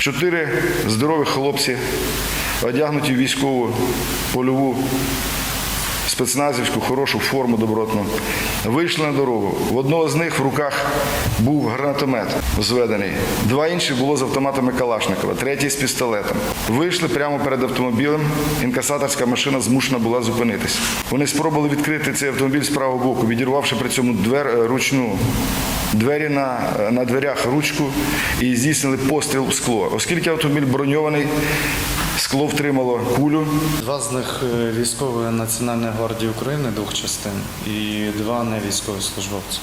Чотири здорові хлопці, одягнуті військову польову спецназівську хорошу форму добротну, вийшли на дорогу. В одного з них в руках був гранатомет зведений. Два інші було з автоматами Калашникова, третій з пістолетом. Вийшли прямо перед автомобілем. Інкасаторська машина змушена була зупинитись. Вони спробували відкрити цей автомобіль з правого боку, відірвавши при цьому двер е, ручну. Двері на, на дверях ручку і здійснили постріл в скло. Оскільки автомобіль броньований, скло втримало кулю. Два з них е, військові Національної гвардії України двох частин і два не військові службовці.